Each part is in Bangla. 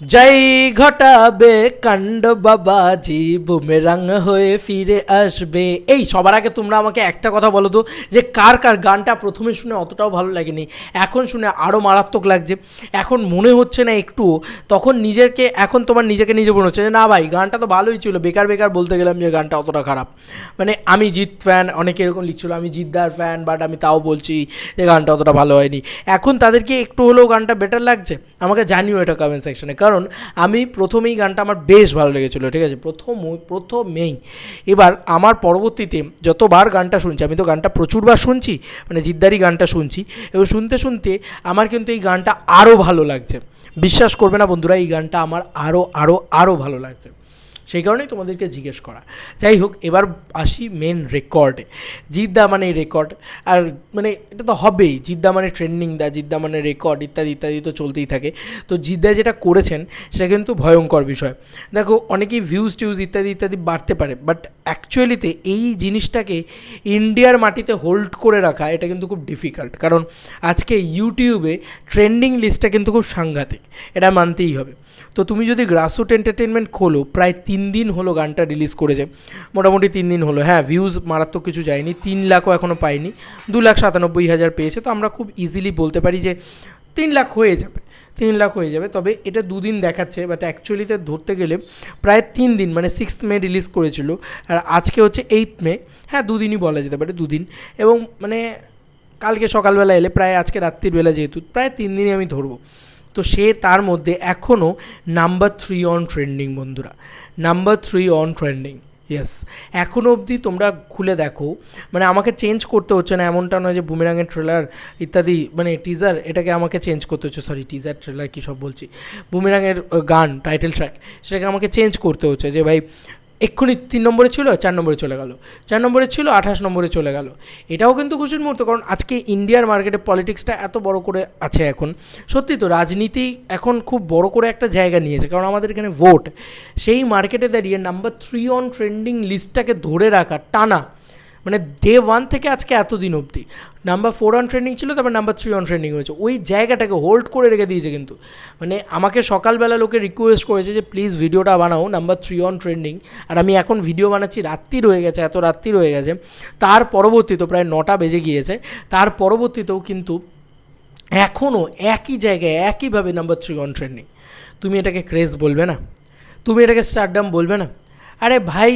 জয় ঘটাবে কাণ্ড বাবাজি বুমেরাং হয়ে ফিরে আসবে এই, সবার আগে তোমরা আমাকে একটা কথা বলো তো, যে কার কার গানটা প্রথমে শুনে অতটাও ভালো লাগেনি, এখন শুনে আরও মারাত্মক লাগছে। এখন মনে হচ্ছে না একটু তখন নিজেকে, এখন তোমার নিজেকে নিজে মনে হচ্ছে যে, না ভাই, গানটা তো ভালোই ছিল, বেকার বেকার বলতে গেলাম যে, গানটা অতটা খারাপ। মানে আমি জিৎ ফ্যান অনেকে এরকম লিখছিল, আমি জিদ্দার ফ্যান বাট আমি তাও বলছি যে, গানটা অতটা ভালো হয়নি। এখন তাদেরকে একটু হলেও গানটা বেটার লাগছে? আমাকে জানিও এটা কমেন্ট সেকশনে কারণ আমি প্রথমেই গানটা আমার বেশ ভালো লেগেছিলো, ঠিক আছে? প্রথম প্রথমেই। এবার আমার পরবর্তীতে যতবার গানটা শুনছি, আমি তো গানটা প্রচুরবার শুনছি মানে জিদ্দারি গানটা শুনছি এবং শুনতে শুনতে আমার কিন্তু এই গানটা আরও ভালো লাগছে। বিশ্বাস করবে না বন্ধুরা, এই গানটা আমার আরও আরও আরও ভালো লাগছে। সেই কারণেই তোমাদেরকে জিজ্ঞেস করা। যাই হোক, এবার আসি মেন রেকর্ডে জিদ্দা মানে রেকর্ড আর মানে এটা তো হবেই। জিদ্দা মানে ট্রেন্ডিং দা জিদ্দা মানে রেকর্ড ইত্যাদি ইত্যাদি তো চলতেই থাকে। তো জিদ্দা যেটা করেছেন, সেটা কিন্তু ভয়ঙ্কর বিষয়। দেখো, অনেকেই ভিউজ টিউজ ইত্যাদি ইত্যাদি বাড়তে পারে বাট অ্যাকচুয়ালিতে এই জিনিসটাকে ইন্ডিয়ার মাটিতে হোল্ড করে রাখা, এটা কিন্তু খুব ডিফিকাল্ট কারণ আজকে ইউটিউবে ট্রেন্ডিং লিস্টটা কিন্তু খুব সাংঘাতিক। এটা মানতেই হবে। তো তুমি যদি গ্রাসরুট এন্টারটেনমেন্ট খোলো, প্রায় তিন দিন হলো গানটা রিলিজ করেছে। মোটামুটি তিন দিন হলো। হ্যাঁ ভিউজ মারাত্মক কিছু যায়নি। তিন লাখও এখনও পাইনি। দু লাখ সাতানব্বই হাজার পেয়েছে। তো আমরা খুব ইজিলি বলতে পারি যে তিন লাখ হয়ে যাবে। তিন লাখ হয়ে যাবে। তবে এটা দুদিন দেখাচ্ছে বাট অ্যাকচুয়ালিতে ধরতে গেলে প্রায় তিন দিন মানে সিক্স মে রিলিজ করেছিল। আর আজকে হচ্ছে এইথ মে। হ্যাঁ দুদিনই বলা যেতে পারে, দুদিন। এবং মানে কালকে সকালবেলা এলে, প্রায় আজকে রাত্রির বেলা যেহেতু, প্রায় তিন দিনই আমি ধরবো। তো সে তার মধ্যে এখনও নাম্বার থ্রি অন ট্রেন্ডিং বন্ধুরা। Number three on trending yes এখনও অবধি তোমরা খুলে দেখো। মানে আমাকে চেঞ্জ করতে হচ্ছে না, এমনটা নয় যে বুমেরাঙের ট্রেলার ইত্যাদি মানে টিজার এটাকে আমাকে চেঞ্জ করতে হচ্ছে। সরি টিজার ট্রেলার কী সব বলছি? বুমেরাঙের গান টাইটেল ট্র্যাক সেটাকে আমাকে চেঞ্জ করতে হচ্ছে যে ভাই এক্ষুনি তিন নম্বরে ছিল, চার নম্বরে চলে গেল। চার নম্বরে ছিল, আঠাশ নম্বরে চলে গেল। এটাও কিন্তু খুশির মুহূর্ত, কারণ আজকে ইন্ডিয়ার মার্কেটে পলিটিক্সটা এত বড় করে আছে এখন। সত্যি তো, রাজনীতি এখন খুব বড় করে একটা জায়গা নিয়েছে, কারণ আমাদের এখানে ভোট সেই মার্কেটে দাঁড়িয়ে নাম্বার থ্রি অন ট্রেন্ডিং লিস্টটাকে ধরে রাখা, টানা মানে ডে ওয়ান থেকে আজকে এতদিন অবধি। নাম্বার ফোর অন ট্রেন্ডিং ছিল, তারপর নাম্বার থ্রি অন ট্রেন্ডিং হয়েছে। ওই জায়গাটাকে হোল্ড করে রেখে দিয়েছে কিন্তু। মানে আমাকে সকালবেলা লোকে রিকোয়েস্ট করেছে যে প্লিজ ভিডিওটা বানাও নাম্বার থ্রি অন ট্রেন্ডিং আর আমি এখন ভিডিও বানাচ্ছি রাত্রি রয়ে গেছে, এত রাত্রি রয়ে গেছে। তার পরবর্তীতে প্রায় নটা বেজে গিয়েছে। তার পরবর্তীতেও কিন্তু এখনও একই জায়গায় একইভাবে নাম্বার থ্রি অন ট্রেন্ডিং তুমি এটাকে ক্রেজ বলবে না? তুমি এটাকে স্টারডাম বলবে না? আরে ভাই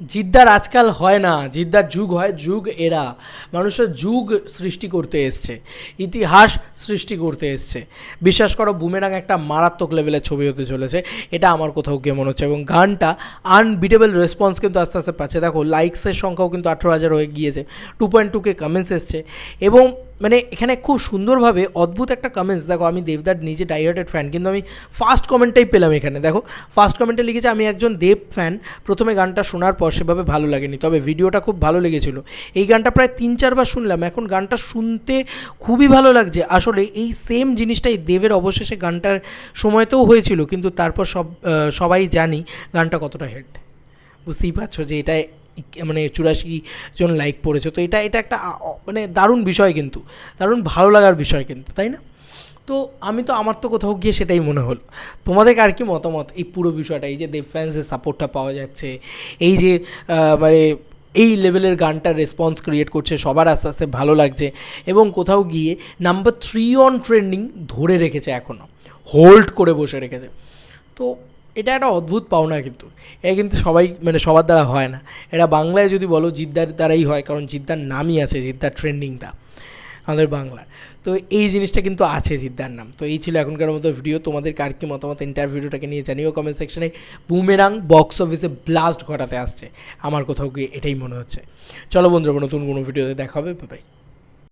জিদ্দার আজকাল হয় না, জিদ্দার যুগ হয় যুগ এরা। মানুষের যুগ সৃষ্টি করতে এসছে, ইতিহাস সৃষ্টি করতে এসছে। বিশ্বাস করো, বুমেরাং একটা মারাত্মক লেভেলের ছবি হতে চলেছে, এটা আমার কোথাও গিয়ে মনে হচ্ছে। এবং গানটা আনবিটেবল রেসপন্স কিন্তু আস্তে আস্তে পাচ্ছে। দেখো লাইকসের সংখ্যাও কিন্তু আঠেরো হাজার হয়ে গিয়েছে টু পয়েন্ট টুকে কমেন্টস এসছে। এবং মানে এখানে খুব সুন্দরভাবে অদ্ভুত একটা কমেন্টস দেখো, আমি দেবদার নিজে ডাইহার্টেড ফ্যান কিন্তু আমি ফার্স্ট কমেন্টটাই পেলাম এখানে। দেখো ফার্স্ট কমেন্টে লিখেছে, আমি একজন দেব ফ্যান প্রথমে গানটা শোনার পর সেভাবে ভালো লাগেনি, তবে ভিডিওটা খুব ভালো লেগেছিল। এই গানটা প্রায় তিন চারবার শুনলাম, এখন গানটা শুনতে খুবই ভালো লাগছে। আসলে এই সেম জিনিসটাই দেবের অবশেষে গানটার সময়তেও হয়েছিল, কিন্তু তারপর সব সবাই জানি গানটা কতটা হেড বুঝতেই পারছ যে এটা মানে চুরাশি জন লাইক পড়েছে। তো এটা এটা একটা মানে দারুণ বিষয় কিন্তু। দারুণ ভালো লাগার বিষয় কিন্তু, তাই না? তো আমি তো, আমার তো কোথাও গিয়ে সেটাই মনে হলো। তোমাদের আর কি মতামত এই পুরো বিষয়টা? এই যে দেব ফ্যান্সের সাপোর্টটা পাওয়া যাচ্ছে, এই যে মানে এই লেভেলের গানটার রেসপন্স ক্রিয়েট করছে, সবার আস্তে আস্তে ভালো লাগছে, এবং কোথাও গিয়ে নাম্বার থ্রি অন ট্রেন্ডিং ধরে রেখেছে এখনও হোল্ড করে বসে রেখেছে। তো এটা একটা অদ্ভুত পাওনা কিন্তু। এটা কিন্তু সবাই মানে সবার দ্বারা হয় না। এটা বাংলায় যদি বলো, জিদ্দার দ্বারাই হয়, কারণ জিদ্দার নামই আছে, জিদ্দার ট্রেন্ডিংটা আমাদের বাংলার। তো এই জিনিসটা কিন্তু আছে জিদ্দার নাম। তো এই ছিল এখনকার মতো ভিডিও তোমাদের কার কি মতামত এন্টার ভিডিওটাকে নিয়ে জানিও কমেন্ট সেকশনে বুমেরাং বক্স অফিসে ব্লাস্ট ঘটাতে আসছে। আমার কোথাও গিয়ে এটাই মনে হচ্ছে। চলো বন্ধুরা, নতুন কোনো ভিডিওতে দেখা হবে। বাই